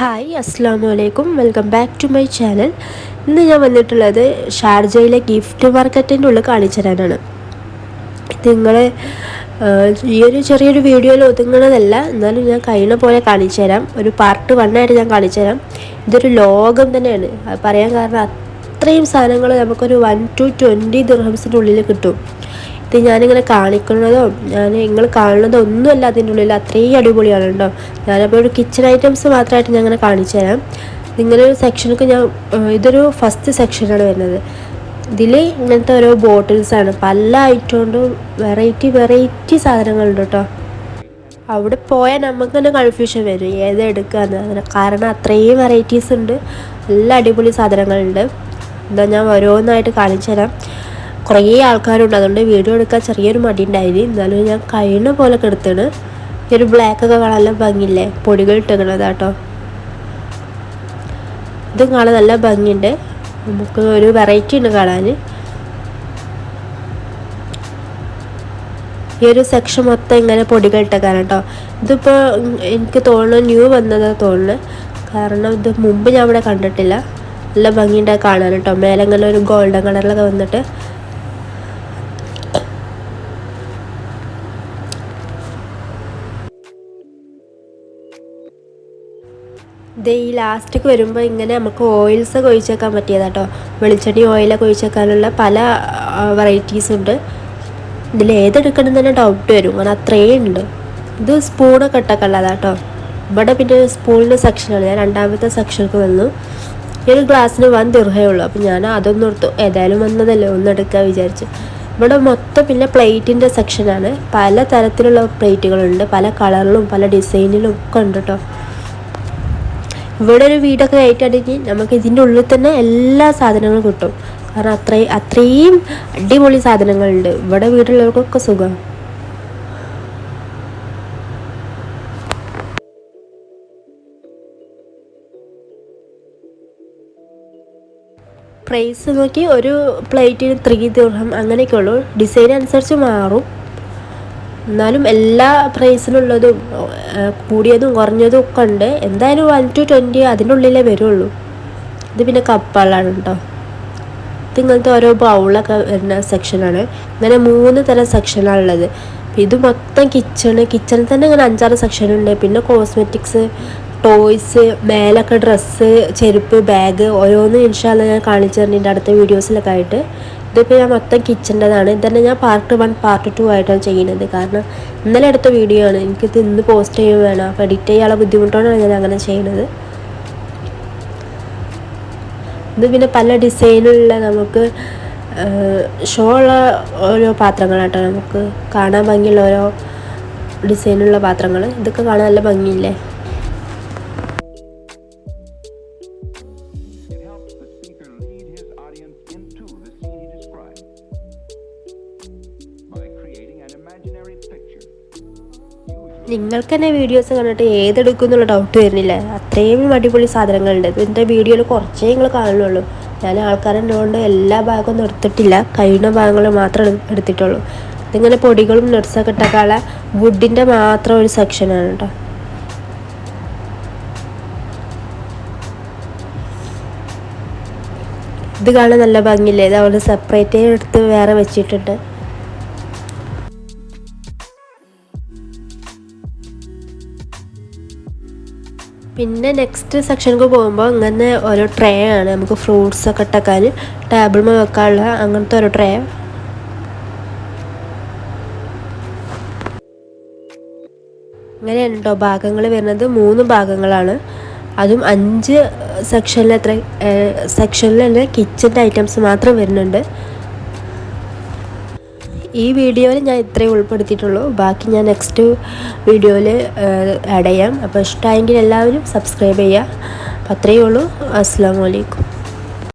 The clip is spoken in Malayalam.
ഹായ് അസ്സാം വലൈക്കും welcome back to my channel ഇന്ന് ഞാൻ വന്നിട്ടുള്ളത് ഷാർജയിലെ ഗിഫ്റ്റ് മാർക്കറ്റിന്റെ ഉള്ളിൽ കാണിച്ചു തരാനാണ് നിങ്ങൾ ഈ ഒരു ചെറിയൊരു വീഡിയോയിൽ ഒതുങ്ങണതല്ല എന്നാലും ഞാൻ കഴിയുന്ന പോലെ കാണിച്ചു തരാം ഒരു പാർട്ട് വണ്ണായിട്ട് ഞാൻ കാണിച്ചു തരാം ഇതൊരു ലോകം തന്നെയാണ്. പറയാൻ കാരണം അത്രയും സാധനങ്ങൾ നമുക്കൊരു വൺ ടു ട്വന്റി ദിർഹംസിന്റെ ഉള്ളിൽ കിട്ടും. ഇത് ഞാനിങ്ങനെ കാണിക്കുന്നതോ ഞാൻ നിങ്ങൾ കാണുന്നതോ ഒന്നുമല്ല അതിന്റെ ഉള്ളിൽ അത്രയും അടിപൊളിയാണ് കേട്ടോ ഞാനപ്പോൾ ഒരു കിച്ചൺ ഐറ്റംസ് മാത്രമായിട്ട് ഞാൻ അങ്ങനെ കാണിച്ചു തരാം. ഇങ്ങനെ ഒരു സെക്ഷനൊക്കെ ഞാൻ ഇതൊരു ഫസ്റ്റ് സെക്ഷനാണ് വരുന്നത്. ഇതിൽ ഇങ്ങനത്തെ ഓരോ ബോട്ടിൽസാണ് പല ഐറ്റം കൊണ്ട് വെറൈറ്റി വെറൈറ്റി സാധനങ്ങളുണ്ട് കേട്ടോ അവിടെ പോയാൽ നമുക്ക് തന്നെ കൺഫ്യൂഷൻ വരും. ഏത് എടുക്കുകയെന്ന് അങ്ങനെ കാരണം അത്രയും വെറൈറ്റീസ് ഉണ്ട്. നല്ല അടിപൊളി സാധനങ്ങളുണ്ട്. എന്താ ഞാൻ ഓരോന്നായിട്ട് കാണിച്ചു തരാം. കുറേ ആൾക്കാരുണ്ട്. അതുകൊണ്ട് വീഡിയോ എടുക്കാൻ ചെറിയൊരു മടി ഉണ്ടായിരുന്നു എന്നാലും ഞാൻ കഴിയുന്ന പോലെ കെടുത്താണ്. ഈ ഒരു ബ്ലാക്ക് ഒക്കെ കാണാൻ ഭംഗിയില്ലേ? പൊടികൾ ഇട്ടേക്കണത് കേട്ടോ. ഇത് കാണാൻ നല്ല ഭംഗിയുണ്ട്. നമുക്ക് ഒരു വെറൈറ്റി ഉണ്ട് കാണാൻ. ഈ ഒരു സെക്ഷൻ മൊത്തം ഇങ്ങനെ പൊടികൾ ഇട്ടേക്കാൻ കേട്ടോ. ഇതിപ്പോൾ എനിക്ക് തോന്നുന്നു ന്യൂ വന്നതാണ് തോന്നുന്നു. കാരണം ഇത് മുമ്പ് ഞാൻ ഇവിടെ കണ്ടിട്ടില്ല. നല്ല ഭംഗിയുണ്ടായി കാണാൻ കേട്ടോ. മേലെ ഇങ്ങനെ ഒരു ഗോൾഡൻ കളറിലൊക്കെ വന്നിട്ട് ഇത് ഈ ലാസ്റ്റൊക്കെ വരുമ്പോൾ ഇങ്ങനെ നമുക്ക് ഓയിൽസ് ഒക്കെ ഒഴിച്ചേക്കാൻ പറ്റിയതാട്ടോ വെളിച്ചെണ്ണി ഓയിലൊക്കെ ഒഴിച്ചേക്കാനുള്ള പല വെറൈറ്റീസ് ഉണ്ട്. ഇതിൽ ഏതെടുക്കണം തന്നെ ഡൗട്ട് വരും. കാരണം അത്രയും ഉണ്ട്. ഇത് സ്പൂണൊക്കെ ഇട്ടൊക്കെ ഇവിടെ പിന്നെ സ്പൂണിന്റെ സെക്ഷനാണ് ഞാൻ രണ്ടാമത്തെ സെക്ഷനൊക്കെ വന്നു. ഈ ഗ്ലാസ്സിന് വൻ ദീർഘമേ ഉള്ളൂ. അപ്പം ഞാൻ അതൊന്നും എടുത്തു. ഏതായാലും വന്നതല്ലേ. ഒന്നെടുക്കാൻ വിചാരിച്ചു. ഇവിടെ മൊത്തം പിന്നെ പ്ലേറ്റിന്റെ സെക്ഷനാണ് പല തരത്തിലുള്ള പ്ലേറ്റുകളുണ്ട് പല കളറിലും പല ഡിസൈനിലും ഒക്കെ ഉണ്ട് കേട്ടോ ഇവിടെ ഒരു വീടൊക്കെ കയറ്റുകയാണെങ്കിൽ നമുക്ക് ഇതിന്റെ ഉള്ളിൽ തന്നെ എല്ലാ സാധനങ്ങളും കിട്ടും. കാരണം അത്രയും അത്രയും അടിപൊളി സാധനങ്ങളുണ്ട്. ഇവിടെ വീടുള്ളവർക്കൊക്കെ സുഖം. പ്രൈസ് നോക്കി ഒരു പ്ലേറ്റിന് ത്രീ ദിവസം അങ്ങനെയൊക്കെ ഉള്ളൂ. ഡിസൈൻ അനുസരിച്ച് മാറും. എന്നാലും എല്ലാ പ്രൈസിലുള്ളതും കൂടിയതും കുറഞ്ഞതും ഒക്കെ ഉണ്ട്. എന്തായാലും വൺ ടു ട്വന്റി അതിനുള്ളിലേ വരുള്ളൂ. ഇത് പിന്നെ കപ്പകളാണ് കേട്ടോ ഇത് ഇങ്ങനത്തെ ഓരോ ബൗളൊക്കെ വരുന്ന സെക്ഷനാണ് ഇങ്ങനെ മൂന്ന് തരം സെക്ഷനാണുള്ളത് ഇത് മൊത്തം കിച്ചണ് കിച്ചണിൽ തന്നെ ഇങ്ങനെ അഞ്ചാറ് സെക്ഷനുണ്ട് പിന്നെ കോസ്മെറ്റിക്സ് ടോയ്സ് മേലൊക്കെ ഡ്രസ്സ് ചെരുപ്പ് ബാഗ് ഓരോന്ന് ഇൻഷാല്ല ഞാൻ കാണിച്ചു തരുന്നുണ്ട്. അടുത്ത വീഡിയോസിലൊക്കെ ആയിട്ട്. ഇതിപ്പോൾ ഞാൻ മൊത്തം കിച്ചന്റെതാണ് ഇതന്നെ ഞാൻ പാർട്ട് വൺ പാർട്ട് ടു ആയിട്ടാണ് ചെയ്യുന്നത്. കാരണം ഇന്നലെ എടുത്ത വീഡിയോ ആണ്. എനിക്കിത് ഇന്ന് പോസ്റ്റ് ചെയ്യുക വേണം. അപ്പോൾ എഡിറ്റ് ചെയ്യാനുള്ള ബുദ്ധിമുട്ടാണ് ഞാൻ അങ്ങനെ ചെയ്യുന്നത്. ഇത് പിന്നെ പല ഡിസൈനുള്ള നമുക്ക് ഷോ ഉള്ള ഓരോ പാത്രങ്ങളാട്ടോ. നമുക്ക് കാണാൻ ഭംഗിയുള്ള ഓരോ ഡിസൈനുള്ള പാത്രങ്ങൾ ഇതൊക്കെ കാണാൻ നല്ല ഭംഗിയില്ലേ? നിങ്ങൾക്ക് തന്നെ വീഡിയോസ് കണ്ടിട്ട് ഏതെടുക്കും എന്നുള്ള ഡൗട്ട് വരുന്നില്ല. അത്രയും അടിപൊളി സാധനങ്ങളുണ്ട്. ഇതിന്റെ വീഡിയോയിൽ കുറച്ചേ നിങ്ങൾ കാണുള്ളൂ ഞാൻ ആൾക്കാരുടെ കൊണ്ട് എല്ലാ ഭാഗമൊന്നും എടുത്തിട്ടില്ല കഴിയുന്ന ഭാഗങ്ങൾ മാത്രമേ എടുത്തിട്ടുള്ളൂ. ഇതിങ്ങനെ പൊടികളും നട്സൊക്കെ ഇട്ടക്കാളെ വുഡിന്റെ മാത്രം ഒരു സെക്ഷനാണ് കേട്ടോ ഇത് കാണാൻ നല്ല ഭംഗിയില്ലേ? ഇത് സെപ്പറേറ്റ് എടുത്ത് വേറെ വെച്ചിട്ടുണ്ട്. പിന്നെ നെക്സ്റ്റ് സെക്ഷനിലേക്ക് പോകുമ്പോൾ ഇങ്ങനെ ഓരോ ട്രേ ആണ്. നമുക്ക് ഫ്രൂട്ട്സ് ഒക്കെ ഇട്ടക്കാൻ ടേബിൾമ വെക്കാനുള്ള അങ്ങനത്തെ ഒരു ട്രേ ഇങ്ങനെ ഉണ്ടോ ഭാഗങ്ങൾ വരുന്നത്? മൂന്ന് ഭാഗങ്ങളാണ്. അതും അഞ്ച് സെക്ഷനിൽ സെക്ഷനിലുള്ള കിച്ചന്റെ ഐറ്റംസ് മാത്രം വരുന്നുണ്ട്. ഈ വീഡിയോയിൽ ഞാൻ ഇത്രയും ഉൾപ്പെടുത്തിയിട്ടുള്ളൂ. ബാക്കി ഞാൻ നെക്സ്റ്റ് വീഡിയോയിൽ ആഡ് ചെയ്യാം. അപ്പോൾ ഇഷ്ടമായെങ്കിൽ എല്ലാവരും സബ്സ്ക്രൈബ് ചെയ്യുക. അപ്പോൾ അത്രയേ ഉള്ളൂ. അസ്സാം വലൈക്കും